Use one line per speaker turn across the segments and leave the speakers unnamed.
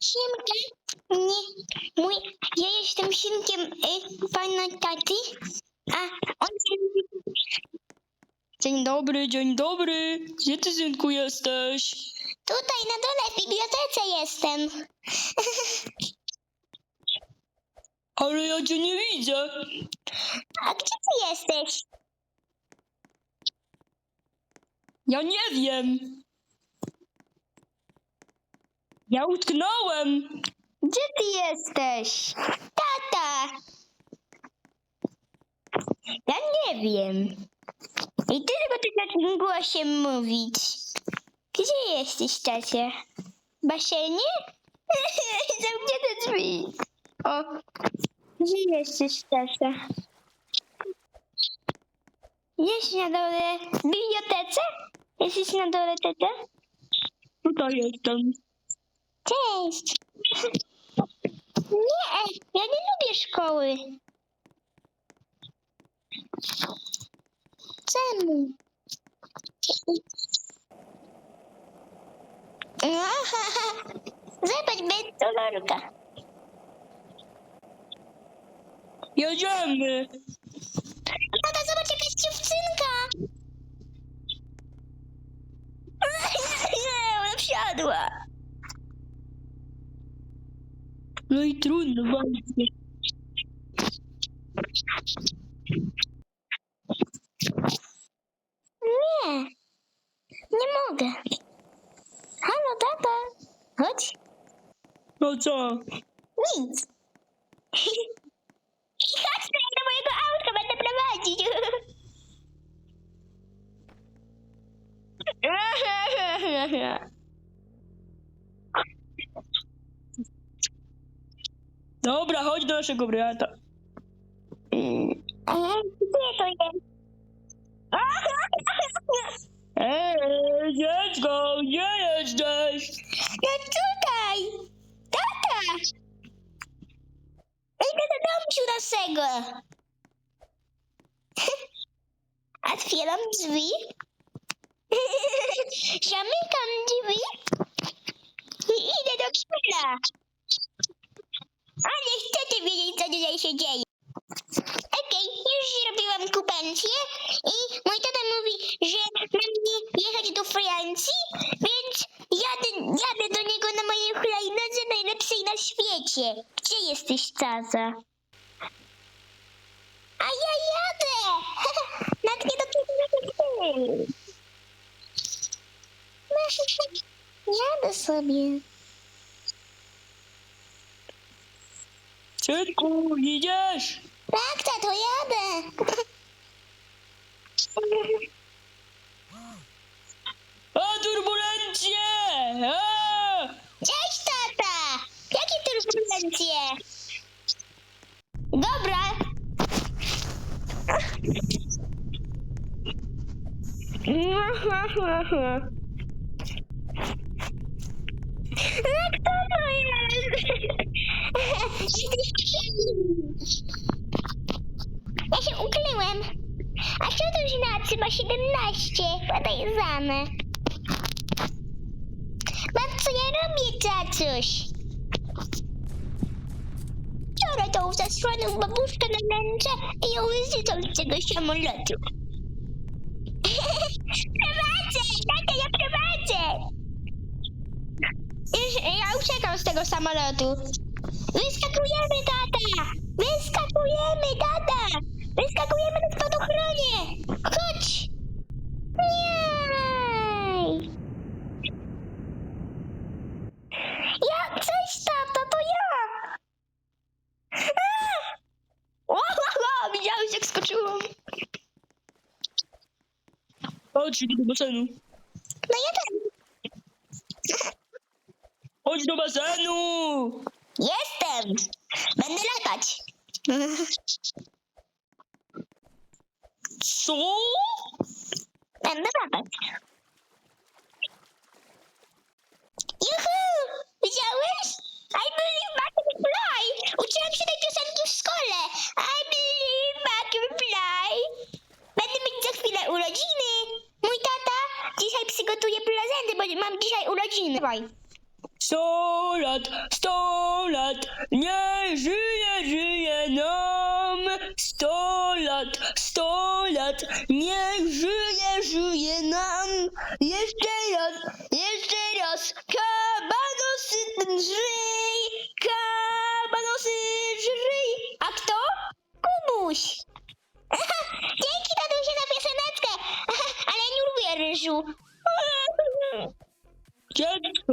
Siemka. Nie, mój, ja jestem synkiem y, pana taty, a on
Dzień dobry, dzień dobry. Gdzie ty, synku, jesteś?
tutaj na dole w bibliotece jestem.
Ale ja cię nie widzę.
A gdzie ty jesteś?
Ja nie wiem. Ja utknąłem.
Gdzie ty jesteś? Tata. Ja nie wiem. I ty tylko ty takim głosem mówić. Gdzie jesteś, tacie? W basenie? Zamknięte drzwi. O. Gdzie jesteś, tacie? Jesteś na dole w bibliotece? Jesteś na dole, tata?
Tutaj jestem.
Cześć! Nie, ja nie lubię szkoły. Czemu? Zobacz, bez kolorka.
Jedziemy.
Tata, zobacz, jakaś dziewczynka. Nie, ona wsiadła.
No i trudno, właśnie.
Nie, nie mogę. Halo, tata. Chodź.
No co?
Nic. I chodź tutaj do mojego autka, będę prowadzić.
Dobra, chodź do naszego brata.
Ja gdzie to jest?
Ej, dziecko, gdzie jesteś?
No tutaj. Tata. Idę do domciu naszego. Otwieram drzwi. Zamykam drzwi. I idę do kibla. Ale chcecie wiedzieć, co tutaj się dzieje. Okej, już zrobiłam kupencję i mój tata mówi, że mam nie jechać do Francji, więc jadę, jadę do niego na mojej hulajnodze najlepszej na świecie. Gdzie jesteś, Caza? A ja jadę! Nawet nie dopiero Jadę sobie.
Synku, idziesz?
Tak, tato, jadę.
A, turbulencje! A!
Cześć, tata! Jakie turbulencje? Dobra. A kto to jest? Ja się ukryłem. A co to znaczy? Ma 17. Podejrzane. Mam co ja robię, tacuś? Wczoraj tą zasłoną babuszkę na ręce i ją wyzytą z tego samolotu. prowadzę! Tata, ja prowadzę! Ja uciekam z tego samolotu. Wyskakujemy, tata! Wyskakujemy, tata! Wyskakujemy na spadochronie! Chodź! Jej! Jak coś, tata, to ja! A! O, o, o, widziałeś jak skoczyłam?
Chodź do basenu.
No ja też.
Chodź do basenu!
Jestem! Będę latać.
Co?
Będę latać. Juhu! Widziałeś? I believe I can fly! Uczyłam się tej piosenki w szkole. I believe I can fly. Będę mieć za chwilę urodziny. Mój tata dzisiaj przygotuje prezenty, bo mam dzisiaj urodziny. Dawaj.
sto lat, sto lat, nie żyje, żyje nam. Sto lat, sto lat, niech żyje, żyje nam. Jeszcze raz, jeszcze raz, kabanosy żyj, kabanosy żyj.
A kto? Kubuś. Dzięki tatusie za pioseneczkę. Ale nie lubię ryżu.
Dziecko.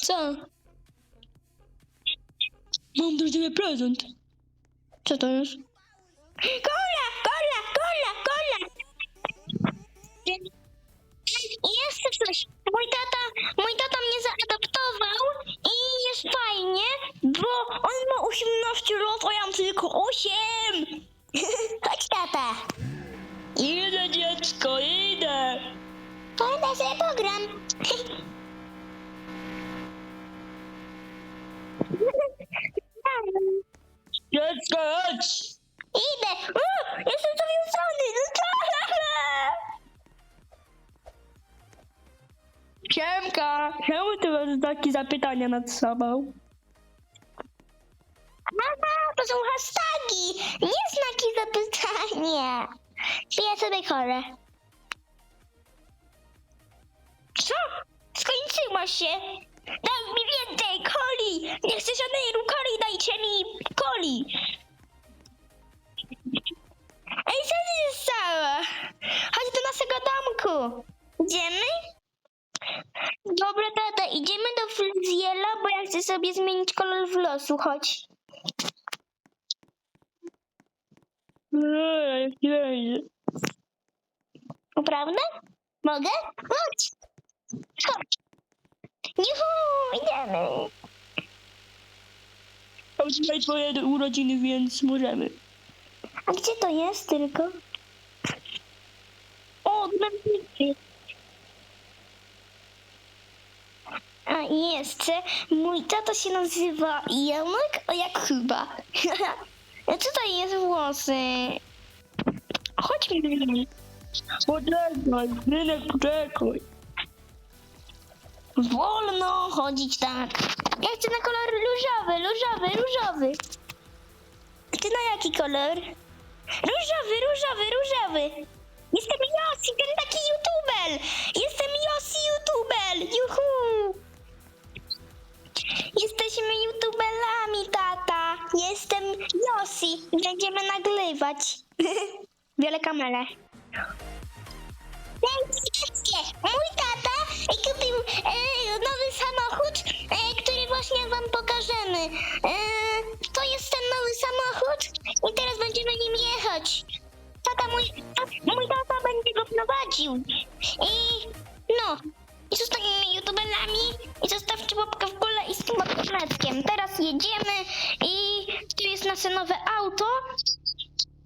Co?
Mam dla ciebie prezent.
Co to jest? Kola, kola, kola, kola. Jest coś. Mój tata, mój tata mnie zaadoptował i jest fajnie, bo on ma 18 lat, a ja mam tylko 8. Chodź tata.
Idę dziecko, idę.
Ja sobie pogram.
Dziecko, chodź. Siemka, czemu ty masz znaki zapytania nad sobą?
Mama, to są hasztagi, nie znaki zapytania. Piję sobie kolę. Co? Skończyło się. Daj mi więcej coli. Nie chcę żadnej coli, dajcie mi coli. Ej, co się stało? Chodź do naszego domku. Idziemy? Dobra, tata, idziemy do fryzjera, bo ja chcę sobie zmienić kolor chodź.
Nie, nie wejdzie.
Naprawdę? Mogę? Chodź. Chodź. Juhu, idziemy.
To dzisiaj twoje urodziny, więc możemy.
A gdzie to jest tylko? O, dentysty. A i jeszcze mój tata się nazywa Janek, a jak chyba. A tutaj jest włosy. Chodźmy do mnie.
Poczekaj, synek, poczekaj.
Wolno chodzić tak. Ja chcę na kolor różowy, różowy, różowy. Ty na jaki kolor? Różowy, różowy, różowy. Jestem Josi, ten taki youtubel. Jestem Josi youtubel. Juhu. Jesteśmy youtubelami, tata. Jestem Josi. Będziemy nagrywać. Biorę kamerę. Słuchajcie, mój tata kupił e, nowy samochód, e, który właśnie wam pokażemy. E, to jest ten nowy samochód i teraz będziemy nim jechać. Tata, mój, mój tata będzie go prowadził. I no, i zostaniemy youtuberami i zostawcie łapkę w górę i z tym dzwoneczkiem. Teraz jedziemy i tu jest nasze nowe auto,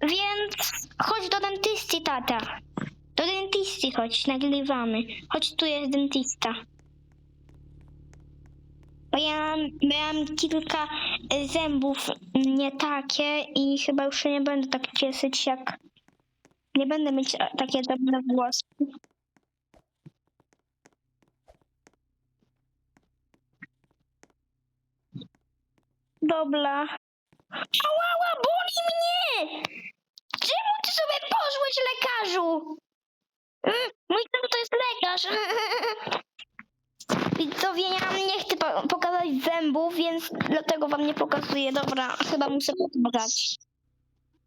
więc chodź do dentysty, tata. Do dentisty chodź, nagrywamy. Chodź, tu jest dentista. Bo ja miałam kilka y, zębów nie takie i chyba już się nie będę tak cieszyć jak... Nie będę mieć takie dobre włosy. Dobra. Ała, boli mnie! Czemu ty sobie poszłeś, lekarzu? Mm, Mój tata to jest lekarz. Widzowie, ja nie chcę po- pokazać zębów, więc dlatego wam nie pokazuję. Dobra, chyba muszę pokazać.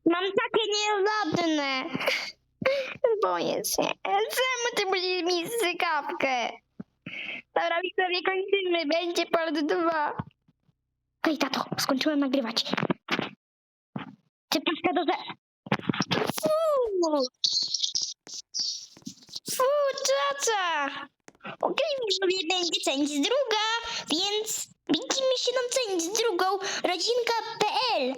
Mam takie nieładne. Boję się. Czemu ty musisz mieć strzykawkę? Dobra, widzowie, kończymy. Będzie part dwa. Okej, tato, skończyłem nagrywać. Czy paska do ze... Fuuu! Fu, tata! Okej, widzowie, będzie część druga, więc widzimy się na część drugą, rodzinka.pl.